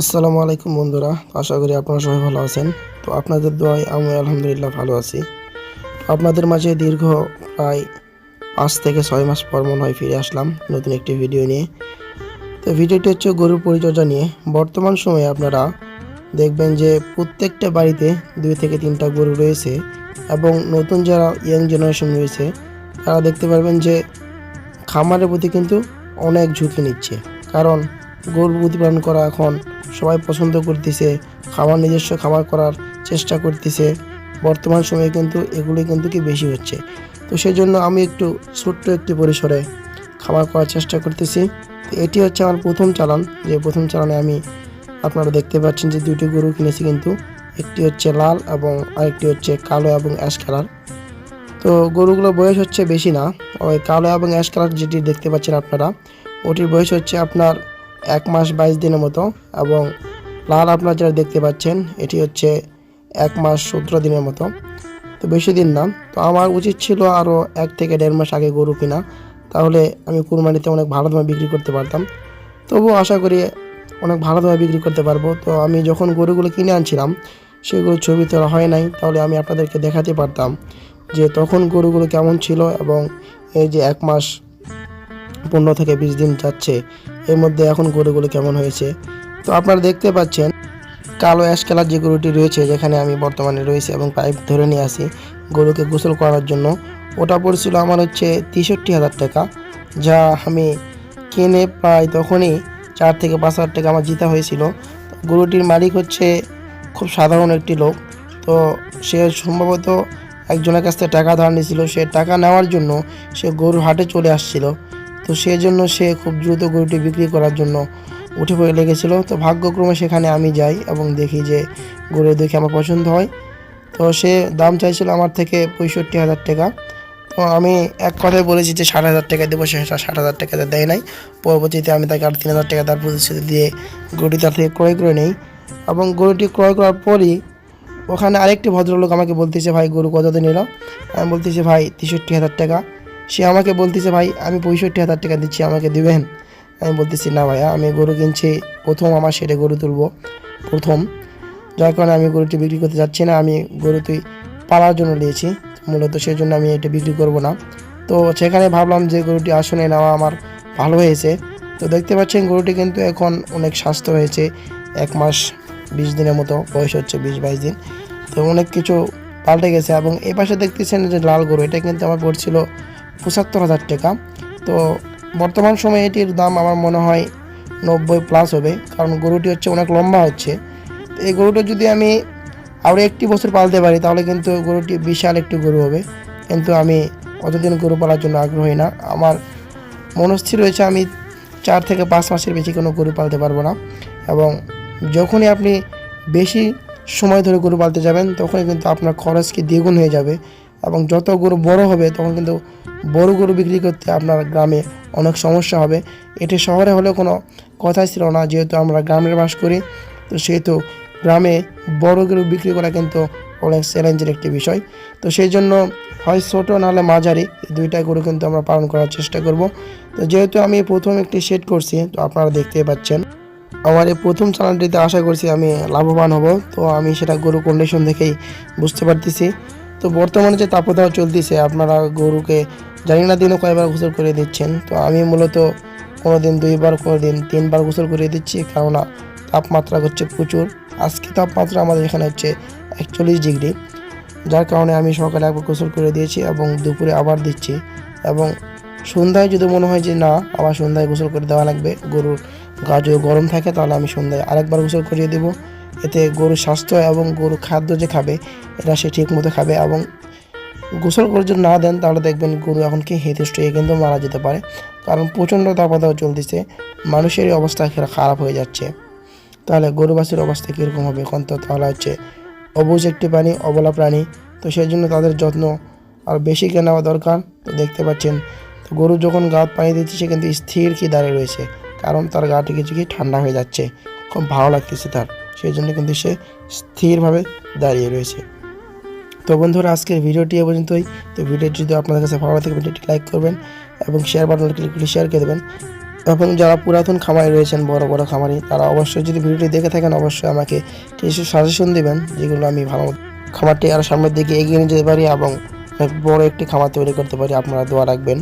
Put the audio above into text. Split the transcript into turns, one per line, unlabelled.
আসসালামু আলাইকুম বন্ধুরা আশা করি আপনারা সবাই ভালো আছেন। তো আপনাদের দোয়ায় আমি আলহামদুলিল্লাহ ভালো আছি। আপনাদের মাঝে দীর্ঘ প্রায় পাঁচ থেকে ছয় মাস পর মনে হয় ফিরে আসলাম নতুন একটি ভিডিও নিয়ে। তো ভিডিওটি হচ্ছে গরুর পরিচর্যা নিয়ে। বর্তমান সময়ে আপনারা দেখবেন যে প্রত্যেকটা বাড়িতে দুই থেকে তিনটা গরু রয়েছে এবং নতুন যারা ইয়াং জেনারেশন রয়েছে, তারা দেখতে পারবেন যে খামারের প্রতি কিন্তু অনেক ঝুঁকি নিচ্ছে। কারণ গরু প্রতিপালন করা এখন সবাই পছন্দ করতেছে খাবার নিজস্ব খাবার করার চেষ্টা করতেছে। বর্তমান সময়ে কিন্তু এগুলি কিন্তু কি বেশি হচ্ছে। তো সেই জন্য আমি একটু ছোট্ট একটি পরিসরে খাবার করার চেষ্টা করতেছি। এটি হচ্ছে আমার প্রথম চালান। যে প্রথম চালানে আমি আপনারা দেখতে পাচ্ছেন যে দুটি গরু কিনেছি কিন্তু, একটি হচ্ছে লাল এবং আরেকটি হচ্ছে কালো এবং অ্যাশ কালার। তো গরুগুলোর বয়স হচ্ছে বেশি না। ওই কালো এবং অ্যাশ কালার যেটি দেখতে পাচ্ছেন আপনারা, ওটির বয়স হচ্ছে আপনার এক মাস বাইশ দিনের মতো এবং লাল আপনারা যেটা দেখতে পাচ্ছেন, এটি হচ্ছে এক মাস সতেরো দিনের মতো। তো বেশি দিন না। তো আমার উচিত ছিল আরও এক থেকে দেড় মাস আগে গরু কিনা। তাহলে আমি কুরবানিতে অনেক ভালো দামে বিক্রি করতে পারতাম। তবুও আশা করি অনেক ভালো দামে বিক্রি করতে পারব। তো আমি যখন গরুগুলো কিনে আনছিলাম, সেগুলো ছবি তোলা হয় নাই। তাহলে আমি আপনাদেরকে দেখাতে পারতাম যে তখন গরুগুলো কেমন ছিল এবং এই যে এক মাস পনেরো থেকে বিশ দিন যাচ্ছে এর মধ্যে এখন গরুগুলো কেমন হয়েছে? তো আপনারা দেখতে পাচ্ছেন, কালো অ্যাশ কালার যে গরুটি রয়েছে, যেখানে আমি বর্তমানে রয়েছে এবং পাইপ ধরে নিয়ে আসি গরুকে গোসল করার জন্য, ওটা পড়ছিল আমার হচ্ছে তেষট্টি হাজার টাকা, যা আমি কিনে প্রায় তখনই চার থেকে পাঁচ হাজার টাকা আমার জিতা হয়েছিল। গরুটির মালিক হচ্ছে খুব সাধারণ একটি লোক, তো সে সম্ভবত একজনের কাছ থেকে টাকা ধার নিয়েছিল। সে টাকা নেওয়ার জন্য সে গরুর হাটে চলে আসছিল। তো সেই জন্য সে খুব দ্রুত গরুটি বিক্রি করার জন্য উঠে পড়ে লেগেছিল। তো ভাগ্যক্রমে সেখানে আমি যাই এবং দেখি যে গরু দেখে আমার পছন্দ হয়। তো সে দাম চাইছিল আমার থেকে পঁয়ষট্টি হাজার টাকা। তো আমি এক কথায় বলেছি যে ষাট হাজার টাকা দেবো, সে ষাট হাজার টাকা দেয় নাই। পরবর্তীতে আমি তাকে আর তিন হাজার টাকা তার প্রতিশ্রুতি দিয়ে গরুটি তার থেকে ক্রয় করে নেই এবং গরুটি ক্রয় করার পরই ওখানে আরেকটি ভদ্রলোক আমাকে বলতেছে, ভাই, গরু কত নিল আমি বলতেছি, ভাই, তেষট্টি হাজার টাকা। সে আমাকে বলতেছে, ভাই, আমি পঁয়ষট্টি হাজার টাকা দিচ্ছি, আমাকে দিবেন? আমি বলতেছি, না ভাইয়া, আমি গরু কিনছি, প্রথম আমার সেটা গরু তুলবো, প্রথম। যার কারণে আমি গরুটি বিক্রি করতে যাচ্ছি না, আমি গরু তুই পালার জন্য নিয়েছি, মূলত সেই জন্য আমি এটা বিক্রি করব না। তো সেখানে ভাবলাম যে গরুটি আসনে নেওয়া আমার ভালো হয়েছে। তো দেখতে পাচ্ছেন, গরুটি কিন্তু এখন অনেক স্বাস্থ্য হয়েছে, এক মাস বিশ দিনের মতো, বয়স হচ্ছে বিশ বাইশ দিন। তো অনেক কিছু পাল্টে গেছে এবং এই পাশে দেখতেছেন যে লাল গরু, এটা কিন্তু আমার পড়ছিল পঁচাত্তর হাজার টাকা। তো বর্তমান সময়ে এটির দাম আমার মনে হয় নব্বই প্লাস হবে, কারণ গরুটি হচ্ছে অনেক লম্বা হচ্ছে। এই গরুটা যদি আমি আরও একটি বছর পালতে পারি, তাহলে কিন্তু গরুটি বিশাল একটি গরু হবে। কিন্তু আমি অতদিন গরু পালার জন্য আগ্রহী না। আমার মনস্থির রয়েছে আমি চার থেকে পাঁচ মাসের বেশি কোনো গরু পালতে পারব না। এবং যখনই আপনি বেশি সময় ধরে গরু পালতে যাবেন, তখনই কিন্তু আপনার খরচ কি দ্বিগুণ হয়ে যাবে। এবং যত গরু বড় হবে, তখন কিন্তু বড় গরু বিক্রি করতে আপনার গ্রামে অনেক সমস্যা হবে। এটি শহরে হলে কোনো কথাই ছিল না, যেহেতু আমরা গ্রামের বাস করি, তো সেহেতু গ্রামে বড় গরু বিক্রি করা কিন্তু অনেক চ্যালেঞ্জের একটি বিষয়। তো সেই জন্য হয় ছোটো, নাহলে মাঝারি দুইটা গরু কিন্তু আমরা পালন করার চেষ্টা করব। তো যেহেতু আমি প্রথম একটি সেট করছি, তো আপনারা দেখতেই পাচ্ছেন। আমার এই প্রথম চ্যানেলটিতে আশা করছি আমি লাভবান হব, তো আমি সেটা গরু কন্ডিশন দেখেই বুঝতে পারতেছি। তো বর্তমানে যে তাপদাহ চলতেছে, আপনারা গরুকে জানি না দিনও কয়বার গোসল করে দিচ্ছেন। তো আমি মূলত কোনো দিন দুইবার কোনো দিন তিনবার গোসল করে দিচ্ছি, কেননা তাপমাত্রা হচ্ছে প্রচুর। আজকে তাপমাত্রা আমাদের এখানে হচ্ছে একচল্লিশ ডিগ্রি। যার কারণে আমি সকালে একবার গোসল করে দিয়েছি এবং দুপুরে আবার দিচ্ছি। এবং সন্ধ্যায় যদি মনে হয় যে না, আবার সন্ধ্যায় গোসল করে দেওয়া লাগবে, গরুর গা যদি গরম থাকে তাহলে আমি সন্ধ্যায় আরেকবার গোসল করিয়ে দেবো। এতে গরুর স্বাস্থ্য এবং গরু খাদ্য যে খাবে, এটা সে ঠিক মতো খাবে এবং গোসল করে যদি না দেন, তাহলে দেখবেন গরু এখন কি হেতষ্ট হয়ে কিন্তু মারা যেতে পারে। কারণ প্রচণ্ড তাপদাহ চলতেছে, মানুষেরই অবস্থা খারাপ হয়ে যাচ্ছে। তাহলে গরু গরুবাসীর অবস্থা কীরকম হবে? এখন তো তাহলে হচ্ছে অবুজ একটি প্রাণী, অবলা প্রাণী। তো সেই জন্য তাদের যত্ন আর বেশি নেওয়া দরকার? তো দেখতে পাচ্ছেন, তো গরু যখন গা পানি দিচ্ছে, সে কিন্তু স্থির কি দাঁড়িয়ে রয়েছে। কারণ তার গাটি কিছু কি ঠান্ডা হয়ে যাচ্ছে। খুব ভালো লাগতেছে তার। সেই জন্য কিন্তু সে স্থিরভাবে দাঁড়িয়ে রয়েছে। তো বন্ধুরা, আজকের ভিডিওটি এ পর্যন্তই। তো ভিডিওটি যদি আপনাদের কাছে ভালো লাগে ভিডিওটি লাইক করবেন এবং শেয়ার বাটনে ক্লিক করে শেয়ার করে দেবেন। এবং যারা পুরাতন খামারি রয়েছেন, বড় বড় খামারি, তারা অবশ্যই যদি ভিডিওটি দেখে থাকেন, অবশ্যই আমাকে কিছু সাজেশন দিবেন, যেগুলো আমি ভালো খামারটি আরও সামনের দিকে এগিয়ে নিয়ে যেতে পারি এবং বড় একটি খামার তৈরি করতে পারি। আপনারা দোয়া রাখবেন।